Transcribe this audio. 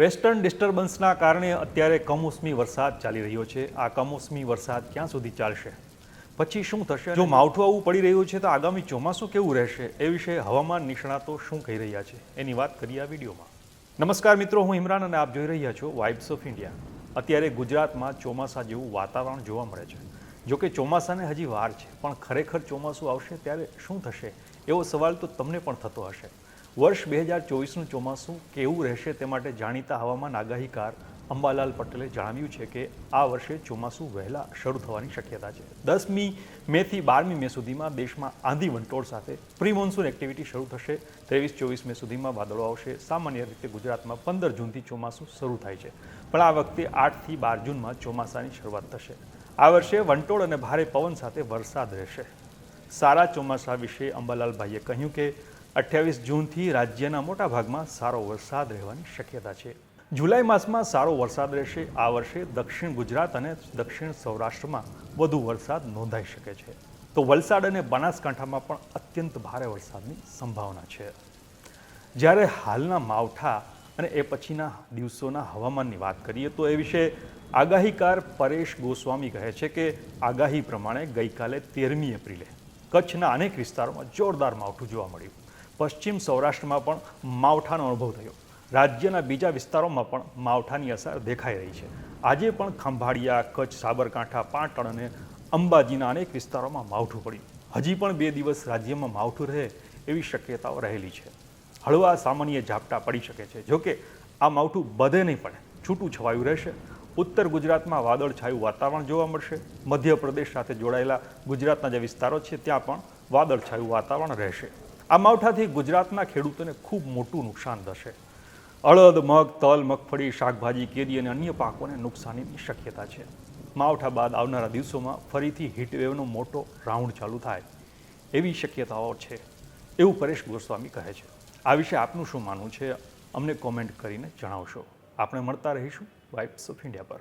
Western ડિસ્ટર્બન્સના કારણે અત્યારે કમોસમી વરસાદ ચાલી રહ્યો છે. આ કમોસમી વરસાદ ક્યાં સુધી ચાલશે? પછી શું થશે? જો માવઠું આવું પડી રહ્યું છે તો આગામી ચોમાસું કેવું રહેશે? એ વિશે હવામાન નિષ્ણાતો શું કહી રહ્યા છે? એની વાત કરીએ આ વિડીયોમાં. નમસ્કાર મિત્રો, હું ઇમરાન અને આપ જોઈ રહ્યા છો વાઇબ્સ ઓફ ઇન્ડિયા અત્યારે ગુજરાતમાં ચોમાસા જેવું વાતાવરણ જોવા મળે છે. જોકે ચોમાસાને હજી વાર છે, પણ ખરેખર ચોમાસું આવશે ત્યારે શું થશે? એવો સવાલ તો તમને પણ થતો હશે. વર્ષ બે હજાર ચોવીસનું ચોમાસું કેવું રહેશે તે માટે જાણીતા હવામાન આગાહીકાર અંબાલાલ પટેલે જણાવ્યું છે કે આ વર્ષે ચોમાસું વહેલા શરૂ થવાની શક્યતા છે. દસમી મેથી બારમી મે સુધીમાં દેશમાં આંધી વંટોળ સાથે પ્રી મોન્સૂન એક્ટિવિટી શરૂ થશે. ત્રેવીસ ચોવીસ મે સુધીમાં વાદળો આવશે. સામાન્ય રીતે ગુજરાતમાં પંદર જૂનથી ચોમાસું શરૂ થાય છે. પણ આ વખતે આઠથી બાર જૂનમાં ચોમાસાની શરૂઆત થશે. આ વર્ષે વંટોળ અને ભારે પવન સાથે વરસાદ રહેશે. સારા ચોમાસા વિશે અંબાલાલભાઈએ કહ્યું કે અઠ્યાવીસ જૂનથી રાજ્યના મોટા ભાગમાં સારો વરસાદ રહેવાની શક્યતા છે. જુલાઈ માસમાં સારો વરસાદ રહેશે. આ વર્ષે દક્ષિણ ગુજરાત અને દક્ષિણ સૌરાષ્ટ્રમાં વધુ વરસાદ નોંધાઈ શકે છે. તો વલસાડ અને બનાસકાંઠામાં પણ અત્યંત ભારે વરસાદની સંભાવના છે. જ્યારે હાલના માવઠા અને એ પછીના દિવસોના હવામાનની વાત કરીએ તો એ વિશે આગાહીકાર પરેશ ગોસ્વામી કહે છે કે આગાહી પ્રમાણે ગઈકાલે તેરમી એપ્રિલે કચ્છના અનેક વિસ્તારોમાં જોરદાર માવઠું જોવા મળ્યું. પશ્ચિમ સૌરાષ્ટ્રમાં પણ માવઠાનો અનુભવ થયો. રાજ્યના બીજા વિસ્તારોમાં પણ માવઠાની અસર દેખાઈ રહી છે. આજે પણ ખંભાળિયા, કચ્છ, સાબરકાંઠા, પાટણ અને અંબાજીના અનેક વિસ્તારોમાં માવઠું પડ્યું. હજી પણ બે દિવસ રાજ્યમાં માવઠું રહે એવી શક્યતાઓ રહેલી છે. હળવા સામાન્ય ઝાપટા પડી શકે છે. જોકે આ માવઠું બધે નહીં પડે. છૂટું છવાયું રહેશે. ઉત્તર ગુજરાતમાં વાદળછાયું વાતાવરણ જોવા મળશે. મધ્યપ્રદેશ સાથે જોડાયેલા ગુજરાતના જે વિસ્તારો છે, ત્યાં પણ વાદળછાયું વાતાવરણ રહેશે. આ માવઠાથી ગુજરાતના ખેડૂતોને ખૂબ મોટું નુકસાન થશે. અડદ મગ, તલ, મગફળી, શાકભાજી, કેરી અને અન્ય પાકોને નુકસાનીની શક્યતા છે. માવઠા બાદ આવનારા દિવસોમાં ફરીથી હીટવેવનો મોટો રાઉન્ડ ચાલુ થાય એવી શક્યતાઓ છે, એવું પરેશ ગોસ્વામી કહે છે. આ વિશે આપનું શું માનવું છે, અમને કોમેન્ટ કરીને જણાવશો. આપણે મળતા રહીશું વાઇબ્સ ઓફ ઇન્ડિયા પર.